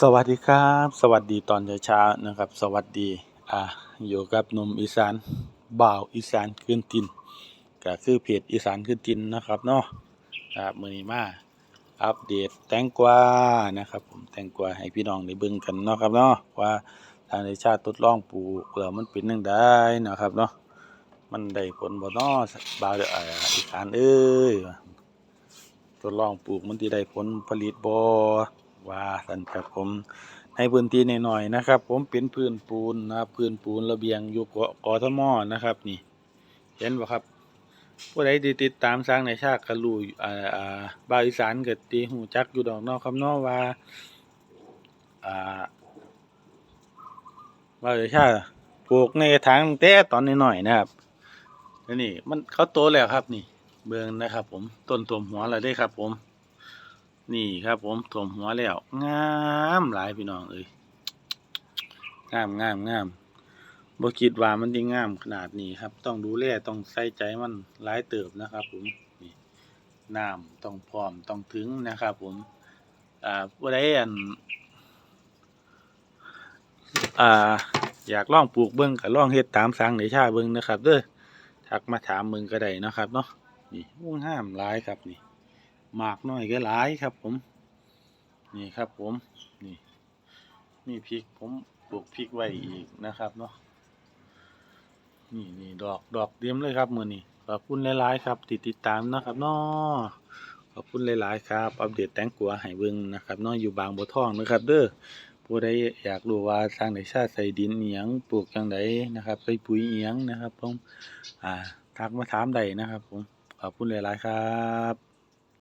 สวัสดีครับ สวัสดีตอนเช้าๆนะครับ สวัสดีอ่าอยู่กับหนุ่มอีสานบ่าวอีสานขึ้นตินก็คือเพจอีสานขึ้นตินนะครับเนาะครับมือนี้มาอัปเดตแตงกวานะครับ ผมแตงกวาให้พี่น้องได้เบิ่งกันเนาะครับเนาะว่าทางในชาติทดลองปลูกแล้วมันเป็นจังไดนะครับเนาะมันได้ผลบ่เนาะบ่าวเอ่ออีสานเอ้ยทดลองปลูกมันสิได้ผลผลิตบ่ ว่าซั่นครับผมในพื้นที่น้อยๆนะครับ ผมเป็นพื้นปูนนะครับพื้นปูนระเบียงอยู่กกทมนะครับนี่ เห็นบ่ครับผู้ใดติดตามสร้างในชาติกรู้อยู่อ่าอ่าบาอีสานเก็สิฮู้จักอยู่ดอกนาะครับเนาะว่าอ่าบาอีสานปลูกในกระถางตั้งแต่ตอนน้อยๆนะครับแล้วนี่มันเขาโตแล้วครับนี่ เบิ่งนะครับ ผมต้นท่วหัวแล้วเด้ครับ ผม นี่ครับผมท่วมหัวแล้ว งามหลายพี่น้องเอ้ยงามงามงามบ่คิดว่ามันสิงามขนาดนี้ครับ ต้องดูแลต้องใส่ใจมันหลายเติบนะครับ ผมนี่น้ำต้องพร้อมต้องถึงนะครับ ผมอ่าผู้ใดอันอ่าอยากลองปลูกเบิ่งก็ลองเฮ็ดตามสั่งในชาเบิ่งนะครับเด้อทักมาถามมึงก็ได้นะครับเนาะนี่งห้ามหลายครับนี่ หมากน้อยก็หลายครับ ผม นี่ครับผม นี่นี่พริกผมปลูกพริกไว้อีกนะครับเนาะนี่นี่ดอกดอกเตรียมเลยครับมือนี่ขอบคุณหลายๆครับ ติดติดตามนะครับเนาะขอบคุณหลายๆครับ อัปเดตแตงกัวให้เบิงนะครับเนาะอยู่บางบัวทองนะครับ เด้อผู้ใดอยากรู้ว่าสร้างในชาติใส่ดินเอียงปลูกจังไดนะครับใส่ปุ๋ยเอียงนะครับผมอ่าทักมาถามได้นะครับ ผมขอบคุณหลายๆครับ